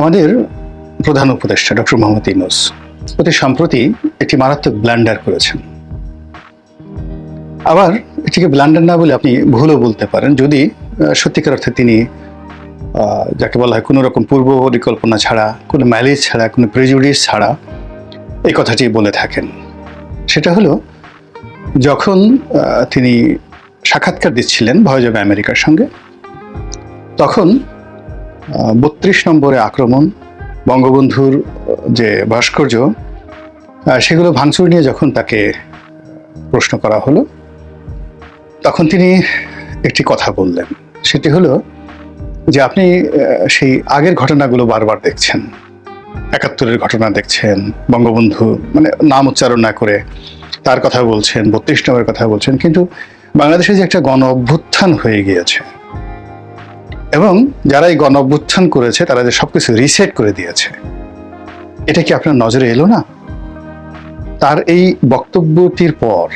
আমাদের প্রধান উপদেষ্টা ডক্টর মোহাম্মদ ইউনুস অতি সম্প্রতি একটি মারাত্মক ব্ল্যান্ডার করেছেন। আবার এটিকে ব্ল্যান্ডার না বলে আপনি ভুলও বলতে পারেন, যদি সত্যিকার অর্থে তিনি যাকে বলা হয় কোনো রকম পূর্ব পরিকল্পনা ছাড়া, কোনো ম্যালেজ ছাড়া, কোনো প্রেজুডিস ছাড়া এই কথাটি বলে থাকেন। সেটা হলো, যখন তিনি সাক্ষাৎকার দিচ্ছিলেন ভয়েস আমেরিকার সঙ্গে, তখন বত্রিশ নম্বরে আক্রমণ, বঙ্গবন্ধুর যে ভাস্কর্য সেগুলো ভাঙচুর নিয়ে যখন তাকে প্রশ্ন করা হলো, তখন তিনি একটি কথা বললেন। সেটি হলো যে আপনি সেই আগের ঘটনাগুলো বারবার দেখছেন। একাত্তরের ঘটনা দেখছেন, বঙ্গবন্ধু মানে নাম উচ্চারণ না করে তার কথা বলছেন, বত্রিশ নম্বরের কথা বলছেন, কিন্তু বাংলাদেশে যে একটা গণ অভ্যুত্থান হয়ে গিয়েছে এবং যারা এই গণ অভ্যুত্থান করেছে, তারা যে সবকিছু রিসেট করে দিয়েছে, এটা কি আপনার নজরে এলো না? তার এই বক্তব্যটির পর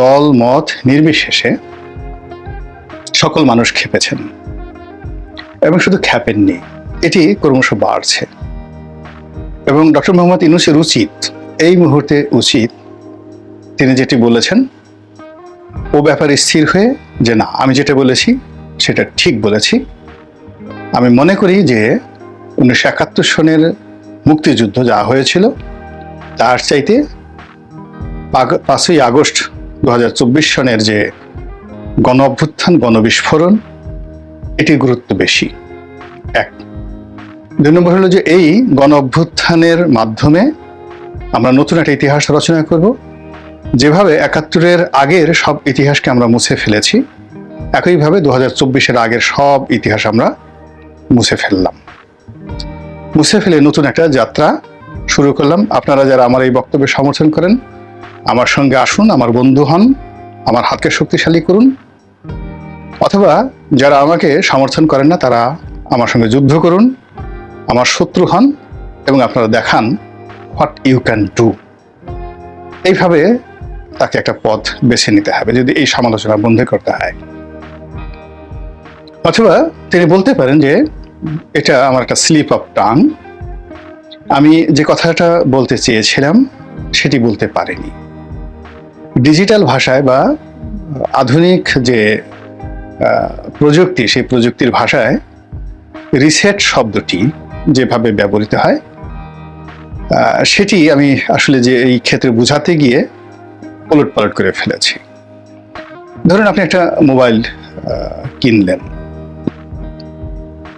দল, মত নির্বিশেষে সকল মানুষ খেপেছেন এবং শুধু খ্যাপেননি এটি ক্রমশ বাড়ছে। এবং ডক্টর মোহাম্মদ ইউনুসের উচিত, এই মুহূর্তে উচিত, তিনি যেটি বলেছেন, ও ব্যাপারে স্থির হয়ে যে না, আমি যেটা বলেছি, সেটা ঠিক বলেছি। আমি মনে করি যে উনিশশো একাত্তর সনের মুক্তিযুদ্ধ যা হয়েছিল, তার চাইতে পাঁচই আগস্ট দু চব্বিশ সনের যে গণ অভ্যুত্থান গণবিস্ফোরণ এটির গুরুত্ব বেশি। এক, দুই নম্বর হলো যে এই গণ অভ্যুত্থানের মাধ্যমে আমরা নতুন একটা ইতিহাস রচনা করব। যেভাবে একাত্তরের আগের সব ইতিহাসকে আমরা মুছে ফেলেছি, একইভাবে দু হাজার চব্বিশের আগের সব ইতিহাস আমরা মুছে ফেললাম। মুছে ফেলে নতুন একটা যাত্রা শুরু করলাম। আপনারা যারা আমার এই বক্তব্যে সমর্থন করেন, আমার সঙ্গে আসুন, আমার বন্ধু হন, আমার হাতকে শক্তিশালী করুন। অথবা যারা আমাকে সমর্থন করেন না, তারা আমার সঙ্গে যুদ্ধ করুন, আমার শত্রু হন এবং আপনারা দেখান হোয়াট ইউ ক্যান ডু। এইভাবে তাকে একটা পথ বেছে নিতে হবে যদি এই সমালোচনা বন্ধ করতে হয়। অথবা তিনি বলতে পারেন যে এটা আমার একটা স্লিপ অফ টাং। আমি যে কথাটা বলতে চেয়েছিলাম, সেটি বলতে পারিনি। ডিজিটাল ভাষায় বা আধুনিক যে প্রযুক্তি, সেই প্রযুক্তির ভাষায় রিসেট শব্দটি যেভাবে ব্যবহৃত হয় সেটি আমি আসলে যে এই ক্ষেত্রে বোঝাতে গিয়ে পলট পালট করে ফেলেছি। ধরুন আপনি একটা মোবাইল কিনলেন।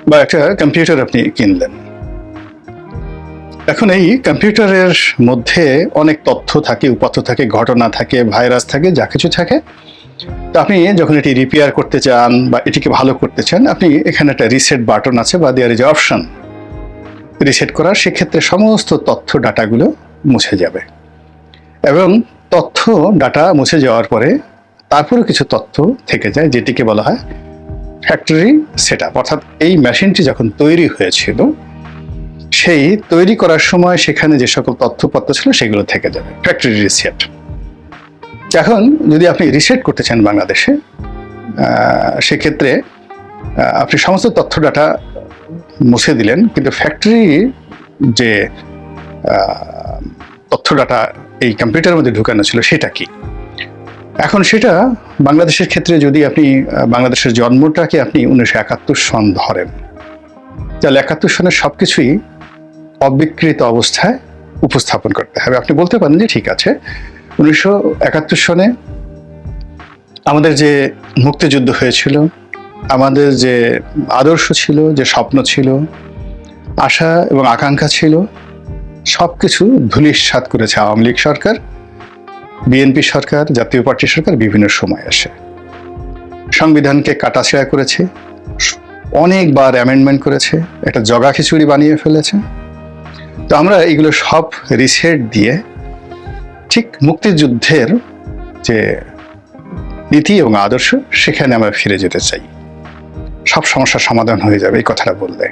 বা একটা কম্পিউটার আপনি কিনলেন। এখন এই কম্পিউটারের মধ্যে অনেক তথ্য থাকে, উপাত্ত থাকে, ঘটনা থাকে ভাইরাস থাকে, যা কিছু থাকে। তো আপনি যখন এটি রিপেয়ার করতে চান বা এটিকে ভালো করতে চান, আপনি এখানে একটা রিসেট বাটন আছে বা দেয়ার ইজ অপশন রিসেট করার সেক্ষেত্রে সমস্ত তথ্য ডাটাগুলো মুছে যাবে। এবং তথ্য ডাটা মুছে যাওয়ার পরে তারপরেও কিছু তথ্য থেকে যায়, যেটিকে বলা হয় ফ্যাক্টরি সেট অর্থাৎ এই মেশিনটি যখন তৈরি হয়েছিল, সেই তৈরি করার সময় সেখানে যে সকল তথ্যপত্র ছিল সেগুলো থেকে যাবে ফ্যাক্টরি রিসেট এখন যদি আপনি রিসেট করতে চান বাংলাদেশে সেক্ষেত্রে আপনি সমস্ত তথ্য ডাটা মুছে দিলেন, কিন্তু ফ্যাক্টরি যে তথ্য ডাটা এই কম্পিউটারের মধ্যে ঢুকানো ছিল সেটা কি? এখন সেটা বাংলাদেশের ক্ষেত্রে যদি আপনি বাংলাদেশের জন্মটাকে আপনি উনিশশো একাত্তর সন ধরেন, তাহলে একাত্তর সনের সব কিছুই অবিকৃত অবস্থায় উপস্থাপন করতে হবে। আপনি বলতে পারেন যে ঠিক আছে, উনিশশো একাত্তর সনে আমাদের যে মুক্তিযুদ্ধ হয়েছিল, আমাদের যে আদর্শ ছিল, যে স্বপ্ন ছিল, আশা এবং আকাঙ্ক্ষা ছিল সব কিছু ধুলিস্বাদ করেছে আওয়ামী লীগ সরকার। বিএনপি সরকার, জাতীয় পার্টি সরকার বিভিন্ন সময় আসে। সংবিধানকে কাটাছেড়া করেছে, অনেকবার অ্যামেন্ডমেন্ট করেছে, একটা জগা খিচুড়ি বানিয়ে ফেলেছে। তো আমরা এগুলো সব রিসেট দিয়ে ঠিক মুক্তিযুদ্ধের যে নীতি এবং আদর্শ, সেখানে আমরা ফিরে যেতে চাই। সব সমস্যার সমাধান হয়ে যাবে, এই কথাটা বললে।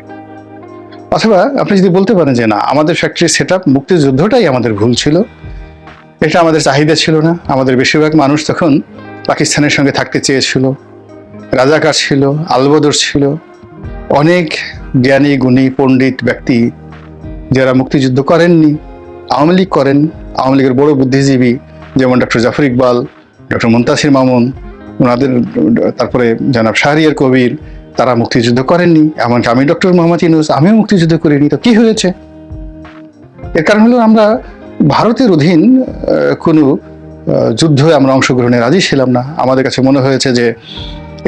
অথবা আপনি যদি বলতে পারেন যে, না, আমাদের ফ্যাক্টরি সেট আপ মুক্তিযুদ্ধটাই আমাদের ভুল ছিল। এটা আমাদের চাহিদা ছিল না। আমাদের বেশিরভাগ মানুষ তখন পাকিস্তানের সঙ্গে থাকতে চেয়েছিল। রাজাকার ছিল, আলবদর ছিল। অনেক জ্ঞানী, গুণী, পণ্ডিত ব্যক্তি যারা মুক্তিযুদ্ধ করেননি, আওয়ামী লীগ করেন। আওয়ামী লীগের বড় বুদ্ধিজীবী যেমন ডক্টর জাফর ইকবাল, ডক্টর মুন্তাসির মামুন, ওনাদের, তারপরে জনাব শাহরিয়ার কবির, তারা মুক্তিযুদ্ধ করেননি। এমনকি আমি ডক্টর মোহাম্মদ ইনুস আমিও মুক্তিযুদ্ধ করিনি। তো কি হয়েছে? এর কারণ হলো আমরা ভারতের অধীন কোনো যুদ্ধে আমরা অংশগ্রহণে রাজি ছিলাম না। আমাদের কাছে মনে হয়েছে যে,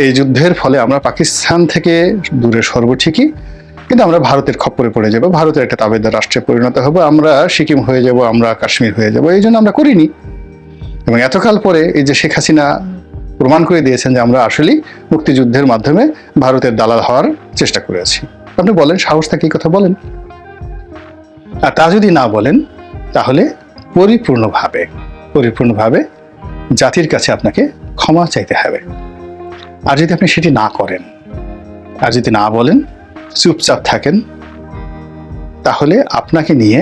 এই যুদ্ধের ফলে আমরা পাকিস্তান থেকে দূরে সরব ঠিকই, কিন্তু আমরা ভারতের খপ্পরে পড়ে যাব, ভারতের একটা তাবেদার রাষ্ট্রে পরিণত হব, আমরা সিকিম হয়ে যাব, আমরা কাশ্মীর হয়ে যাব, এই জন্য আমরা করিনি। এবং এতকাল পরে এই যে শেখ হাসিনা প্রমাণ করে দিয়েছেন যে আমরা আসলেই মুক্তিযুদ্ধের মাধ্যমে ভারতের দালাল হওয়ার চেষ্টা করেছি আপনি বলেন, সাহস থাকে কথা বলেন। আর তা যদি না বলেন তাহলে পরিপূর্ণভাবে পরিপূর্ণভাবে জাতির কাছে আপনাকে ক্ষমা চাইতে হবে। আর যদি আপনি সেটি না করেন, আর যদি না বলেন, চুপচাপ থাকেন, তাহলে আপনাকে নিয়ে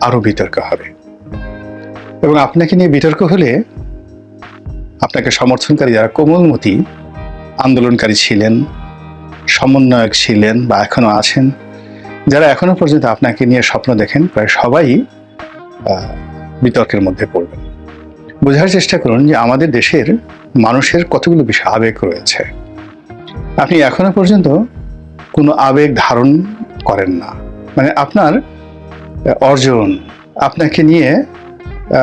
আরও বিতর্ক হবে। এবং আপনাকে নিয়ে বিতর্ক হলে আপনাকে সমর্থনকারী যারা কোমলমতি, আন্দোলনকারী ছিলেন, সমন্বয়ক ছিলেন বা এখনও আছেন, যারা এখনও পর্যন্ত আপনাকে নিয়ে স্বপ্ন দেখেন, প্রায় সবাই বিতর্কের মধ্যে পড়বেন। বোঝার চেষ্টা করুন যে আমাদের দেশের মানুষের কতগুলো বিষয় আবেগ রয়েছে। আপনি এখনও পর্যন্ত কোনো আবেগ ধারণ করেন না। মানে আপনার অর্জন আপনাকে নিয়ে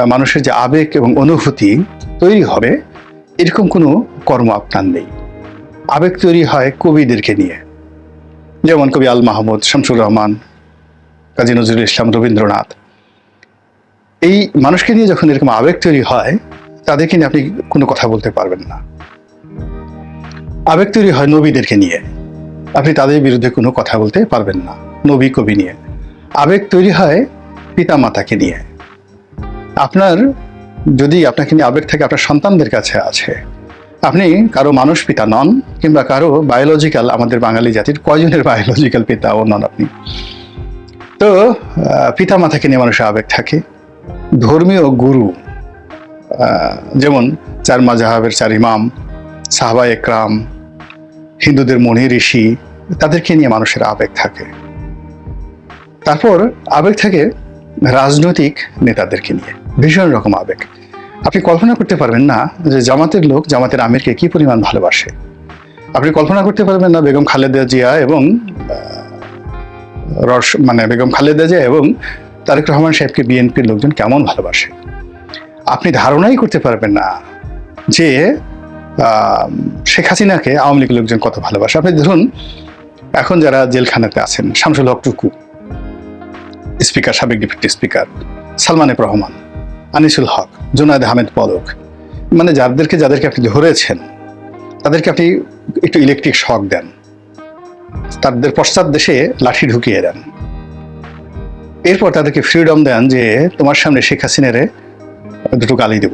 মানুষের যে আবেগ এবং অনুভূতি তৈরি হবে, এরকম কোনো কর্ম আপনার নেই। আবেগ তৈরি হয় কবিদেরকে নিয়ে। যেমন কবি আল মাহমুদ, শামসুর রহমান, কাজী নজরুল ইসলাম, রবীন্দ্রনাথ। এই মানুষকে নিয়ে যখন এরকম আবেগ তৈরি হয়, তাদেরকে নিয়ে আপনি কোনো কথা বলতে পারবেন না। আবেগ তৈরি হয় নবীদেরকে নিয়ে। আপনি তাদের বিরুদ্ধে কোনো কথা বলতে পারবেন না, নবী, কবি নিয়ে। আবেগ তৈরি হয় পিতা মাতাকে নিয়ে। আপনার, যদি আপনাকে নিয়ে আবেগ থাকে, আপনার সন্তানদের কাছে আছে। আপনি কারও মানুষ পিতা নন, কিংবা কারও বায়োলজিক্যাল আমাদের বাঙালি জাতির কয়জনের বায়োলজিক্যাল পিতা ও নন আপনি। তো পিতা মাতাকে নিয়ে মানুষের আবেগ থাকে। ধর্মীয় গুরু যেমন চার মাজাহাবের চার ইমাম, সাহবা একরাম, হিন্দুদের মনি ঋষি, তাদেরকে নিয়ে মানুষের আবেগ থাকে। তারপর আবেগ থাকে রাজনৈতিক নেতাদেরকে নিয়ে, ভীষণ রকম আবেগ। আপনি কল্পনা করতে পারবেন না যে জামাতের লোক জামাতের আমিরকে কি পরিমাণ ভালোবাসে। আপনি কল্পনা করতে পারবেন না বেগম খালেদা জিয়া এবং রস মানে বেগম খালেদা জিয়া এবং তারেক রহমান সাহেবকে বিএনপির লোকজন কেমন ভালোবাসে? আপনি ধারণাই করতে পারবেন না যে শেখ হাসিনাকে আওয়ামী লীগের লোকজন কত ভালোবাসে। আপনি ধরুন এখন যারা জেলখানাতে আছেন, শামসুল হক টুকু, স্পিকার, সাবেক deputy speaker, Salman F Rahman, Anisul Haque, Junaid Ahmed পদক মানে যাদেরকে যাদেরকে আপনি ধরেছেন, তাদেরকে আপনি একটু ইলেকট্রিক শক দেন। তাদের পশ্চাৎ দেশে লাঠি ঢুকিয়ে দেন। এরপর তাদেরকে ফ্রিডম দেন যে তোমার সামনে শেখ হাসিনারে দুটো গালি দেব।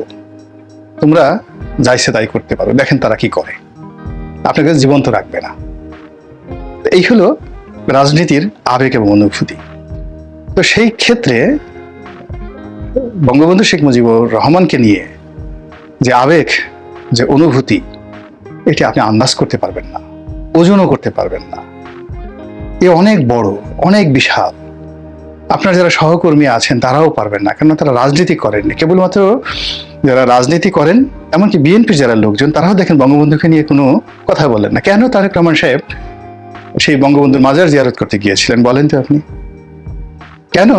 তোমরা যাইছে তাই করতে পারো, দেখেন তারা কি করে। আপনাকে জীবন্ত রাখবে না। এই হলো রাজনীতির আবেগ এবং অনুভূতি। তো সেই ক্ষেত্রে বঙ্গবন্ধু শেখ মুজিবুর রহমানকে নিয়ে যে আবেগ, যে অনুভূতি, এটি আপনি আন্দাজ করতে পারবেন না, ওজনও করতে পারবেন না। এ অনেক বড়, অনেক বিশাল আপনার যারা সহকর্মী আছেন, তারাও পারবেন না কেন তারা রাজনীতি করেননি। কেবলমাত্র যারা রাজনীতি করেন, এমনকি বিএনপির যারা লোকজন, তারাও দেখেন বঙ্গবন্ধুকে নিয়ে কোনো কথা বলেন না। কেন তারেক রহমান সাহেব সেই বঙ্গবন্ধুর মাজার জিয়ারত করতে গিয়েছিলেন, বলেন তো আপনি? কেন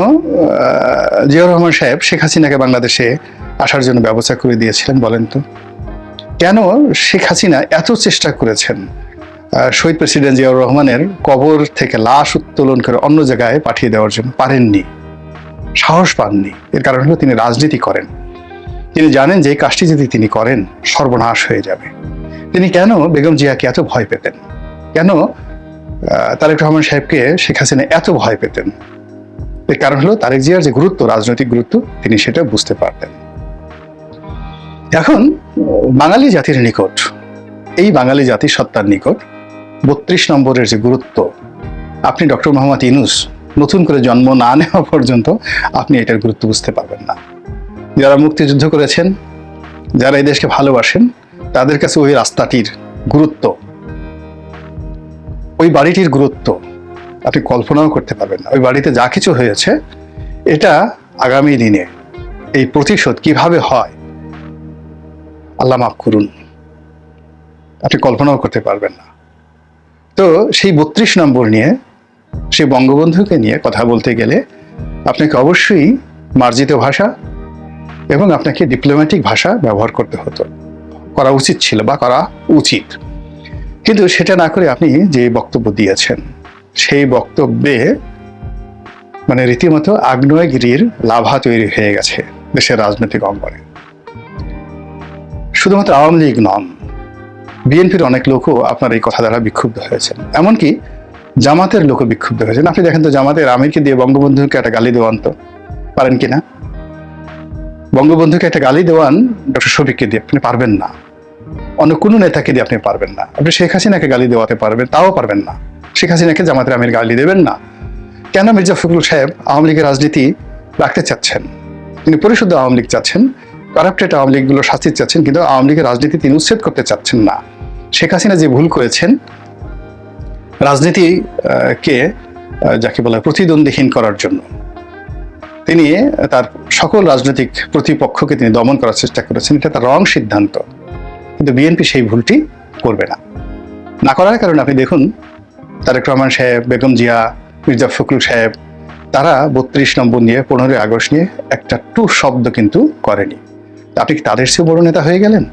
জিয়াউর রহমান সাহেব শেখ হাসিনাকে বাংলাদেশে আসার জন্য ব্যবস্থা করে দিয়েছিলেন, বলেন তো? কেন শেখ হাসিনা এত চেষ্টা করেছেন শহীদ প্রেসিডেন্ট জিয়াউর রহমানের কবর থেকে লাশ উত্তোলন করে অন্য জায়গায় পাঠিয়ে দেওয়ার জন্য পারেননি, সাহস পাননি। এর কারণ হলো তিনি রাজনীতি করেন। তিনি জানেন যে কাজটি যদি তিনি করেন, সর্বনাশ হয়ে যাবে। তিনি কেন বেগম জিয়াকে এত ভয় পেতেন? কেন তারেক রহমান সাহেবকে শেখ হাসিনা এত ভয় পেতেন? এর কারণ হলো তারেক জিয়ার যে গুরুত্ব, রাজনৈতিক গুরুত্ব, তিনি সেটা বুঝতে পারতেন। এখন, বাঙালি জাতির নিকট, এই বাঙালি জাতির সত্তার নিকট বত্রিশ নম্বরের যে গুরুত্ব, আপনি ডক্টর মোহাম্মদ ইনুস নতুন করে জন্ম না নেওয়া পর্যন্ত আপনি এটার গুরুত্ব বুঝতে পারবেন না। যারা মুক্তিযুদ্ধ করেছেন, যারা এই দেশকে ভালোবাসেন, তাদের কাছে ওই রাস্তাটির গুরুত্ব, ওই বাড়িটির গুরুত্ব আপনি কল্পনাও করতে পারবেন না। ওই বাড়িতে যা কিছু হয়েছে, এটা আগামী দিনে এই প্রতিশোধ কীভাবে হয়, আল্লাহ মাফ করুন, আপনি কল্পনাও করতে পারবেন না। তো সেই বত্রিশ নম্বর নিয়ে সেই বঙ্গবন্ধুকে নিয়ে কথা বলতে গেলে আপনাকে অবশ্যই মার্জিত ভাষা এবং আপনাকে ডিপ্লোম্যাটিক ভাষা ব্যবহার করতে হতো। করা উচিত ছিল বা করা উচিত। কিন্তু সেটা না করে আপনি যে বক্তব্য দিয়েছেন, সেই বক্তব্যে মানে রীতিমতো আগ্নেয়গিরির লাভা তৈরি হয়ে গেছে দেশের রাজনৈতিক অঙ্গনে। শুধুমাত্র আওয়ামী লীগ নন বিএনপির অনেক লোকও আপনার এই কথা দ্বারা বিক্ষুব্ধ হয়েছেন এমনকি জামাতের লোকও বিক্ষুব্ধ হয়েছেন আপনি দেখেন তো জামাতের আমিরকে দিয়ে বঙ্গবন্ধুকে একটা গালি দেওয়ান তো। পারেন কিনা বঙ্গবন্ধুকে একটা গালি দেওয়ান ডক্টর শফিককে দিয়ে আপনি পারবেন না। অন্য কোনো নেতাকে দিয়ে আপনি পারবেন না। আপনি শেখ হাসিনাকে গালি দেওয়াতে পারবেন, তাও পারবেন না। শেখ হাসিনাকে জামাতের আমির গালি দেবেন না। কেন মির্জা ফখরুল সাহেব আওয়ামী লীগের রাজনীতি রাখতে চাচ্ছেন? তিনি পরিশুদ্ধ আওয়ামী লীগ চাচ্ছেন কারাপ্টেড আওয়ামী লীগগুলো শাস্তি চাচ্ছেন, কিন্তু আওয়ামী লীগের রাজনীতি তিনি উচ্ছেদ করতে চাচ্ছেন না। শেখ হাসিনা যে ভুল করেছেন, রাজনীতি কে যাকে বলা প্রতিদ্বন্দ্বীহীন করার জন্য। তিনি তার সকল রাজনৈতিক প্রতিপক্ষকে তিনি দমন করার চেষ্টা করেছেন। এটা তার রং সিদ্ধান্ত। কিন্তু বিএনপি সেই ভুলটি করবে না। না করার কারণে আপনি দেখুন, তারেক রহমান সাহেব, বেগম জিয়া, মির্জা ফখরুল সাহেব, তারা বত্রিশ নম্বর নিয়ে, পনেরোই আগস্ট নিয়ে একটা টু শব্দ কিন্তু করেনি। আপনি কি তাদের চেয়েও বড় নেতা হয়ে গেলেন?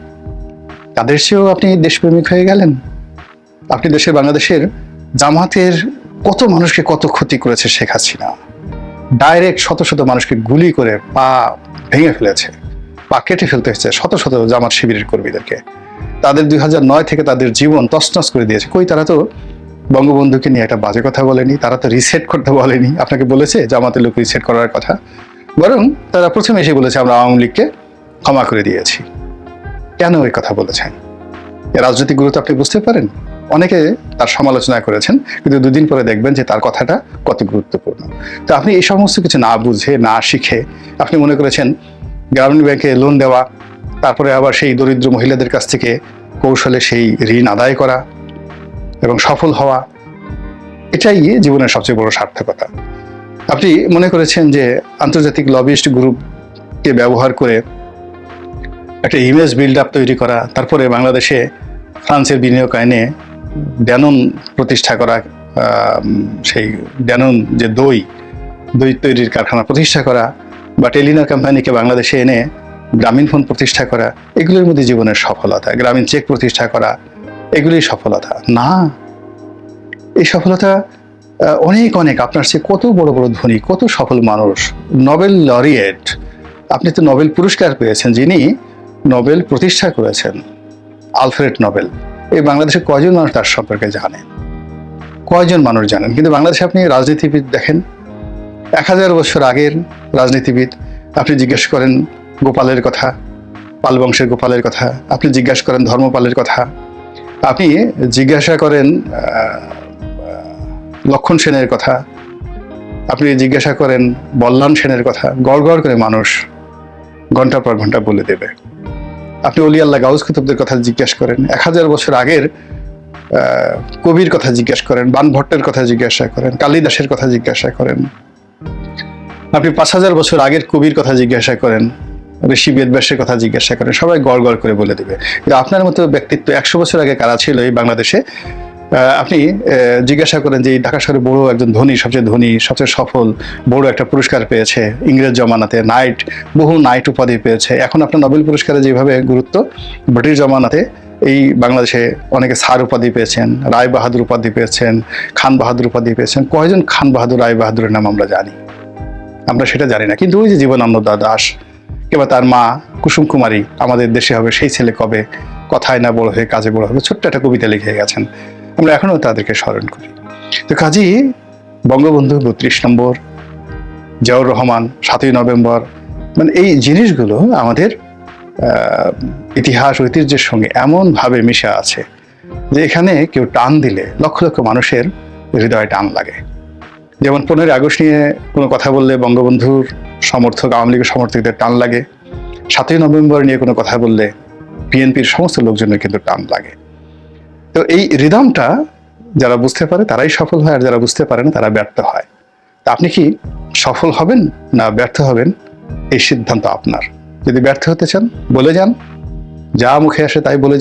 তাদের চেয়েও আপনি দেশপ্রেমিক হয়ে গেলেন? আপনি দেশের বাংলাদেশের জামাতের কত মানুষকে কত ক্ষতি করেছে শেখ হাসিনা? ডাইরেক্ট শত শত মানুষকে গুলি করে পা ভেঙে ফেলেছে, পা কেটে ফেলতে হয়েছে শত শত জামাত শিবিরের কর্মীদেরকে। তাদের দুই নয় থেকে তাদের জীবন তছনছ করে দিয়েছে। কই তারা তো বঙ্গবন্ধুকে নিয়ে একটা বাজে কথা বলেনি, তারা তো রিসেট করতে বলেনি। আপনাকে বলেছে জামাতের লোক রিসেট করার কথা। বরং তারা প্রথমে এসে বলেছে আমরা আওয়ামী লীগকে ক্ষমা করে দিয়েছি। কেন এই কথা বলেছেন? রাজনৈতিক গুরুত্ব আপনি বুঝতে পারেন? অনেকে তার সমালোচনা করেছেন, কিন্তু দুদিন পরে দেখবেন যে তার কথাটা কত গুরুত্বপূর্ণ। তো আপনি এই সমস্ত কিছু না বুঝে, না শিখে আপনি মনে করেছেন গ্রামীণ ব্যাংকে লোন দেওয়া, তারপরে আবার সেই দরিদ্র মহিলাদের কাছ থেকে কৌশলে সেই ঋণ আদায় করা এবং সফল হওয়া, এটাই জীবনের সবচেয়ে বড় সার্থকতা। আপনি মনে করেছেন যে আন্তর্জাতিক লবিস্ট গ্রুপকে ব্যবহার করে একটা ইমেজ বিল্ড আপ তৈরি করা, তারপরে বাংলাদেশে ফ্রান্সের বিনিয়োগ আইনে ড্যানন প্রতিষ্ঠা করা সেই ড্যানন যে দই দই তৈরির কারখানা প্রতিষ্ঠা করা বা টেলিনার কোম্পানিকে বাংলাদেশে এনে গ্রামীণ ফোন প্রতিষ্ঠা করা, এগুলোর মধ্যে জীবনের সফলতা গ্রামীণ চেক প্রতিষ্ঠা করা এগুলি সফলতা। না, এই সফলতা অনেক অনেক, আপনার চেয়ে কত বড় বড় ধনী, কত সফল মানুষ নোবেল লরিয়েট আপনি তো নোবেল পুরস্কার পেয়েছেন যিনি নোবেল প্রতিষ্ঠা করেছেন আলফ্রেড নোবেল। এই বাংলাদেশে কয়জন মানুষ তার সম্পর্কে জানেন কয়জন মানুষ জানেন? কিন্তু বাংলাদেশে আপনি রাজনীতিবিদ দেখেন। এক হাজার বছর আগের রাজনীতিবিদ, আপনি জিজ্ঞেস করেন গোপালের কথা, পাল বংশের গোপালের কথা, আপনি জিজ্ঞাসা করেন ধর্মপালের কথা, আপনি জিজ্ঞাসা করেন লক্ষণ সেনের কথা, আপনি জিজ্ঞাসা করেন বল্লান সেনের কথা, গড় গড় করে মানুষ ঘণ্টার পর ঘণ্টা বলে দেবে। আপনি অলি আল্লাহ গাউজ কুতুবদের কথা জিজ্ঞাসা করেন, এক হাজার বছর আগের কবির কথা জিজ্ঞাসা করেন, বান ভট্টের কথা জিজ্ঞাসা করেন, কালিদাসের কথা জিজ্ঞাসা করেন। আপনি পাঁচ হাজার বছর আগের কবির কথা জিজ্ঞাসা করেন, ঋষি বেদব্যাসের কথা জিজ্ঞাসা করেন, সবাই গড় গড় করে বলে দেবে। কিন্তু আপনার মতো ব্যক্তিত্ব একশো বছর আগে কারা ছিল এই বাংলাদেশে? আপনি জিজ্ঞাসা করেন যে ঢাকা শহরে বড় একজন ধনী, সবচেয়ে ধনী, সবচেয়ে সফল, বড় একটা পুরস্কার পেয়েছে ইংরেজ জমানাতে, নাইট, বহু নাইট উপাধি পেয়েছে। এখন আপনার নোবেল পুরস্কারে যেভাবে গুরুত্ব, ব্রিটিশ জমানাতে এই বাংলাদেশে অনেকে স্যার উপাধি পেয়েছেন, রায় বাহাদুর উপাধি পেয়েছেন, খান বাহাদুর উপাধি পেয়েছেন। কয়জন খান বাহাদুর, রায় বাহাদুরের নাম আমরা জানি? আমরা সেটা জানি না। কিন্তু ওই যে জীবনানন্দ দাস, কিংবা তার মা কুসুম কুমারী, আমাদের দেশে হবে, সেই ছেলে কবে কথায় না বড় হয়ে কাজে বড় হবে, ছোট্ট একটা কবিতা লিখে গেছেন। আমরা এখনও তাদেরকে স্মরণ করি। তো কাজী, বঙ্গবন্ধু বত্রিশ নম্বর, জিয়াউর রহমান সাতই নভেম্বর মানে এই জিনিসগুলো আমাদের ইতিহাস, ঐতিহ্যের সঙ্গে এমনভাবে মিশে আছে যে এখানে কেউ টান দিলে, লক্ষ লক্ষ মানুষের হৃদয়ে টান লাগে। যেমন পনেরোই আগস্ট নিয়ে কোনো কথা বললে বঙ্গবন্ধুর সমর্থক, আওয়ামী লীগের সমর্থকদের টান লাগে। সাতই নভেম্বর নিয়ে কোনো কথা বললে বিএনপির সমস্ত লোকজনের কিন্তু টান লাগে। তো এই রিদমটা যারা বুঝতে পারে, তারাই সফল হয়, আর যারা বুঝতে পারে না, তারা ব্যর্থ হয়। তা আপনি কি সফল হবেন না ব্যর্থ হবেন? এই সিদ্ধান্ত আপনার। যদি ব্যর্থ হতে চান, বলে যান। যা মুখে আসে তাই বলে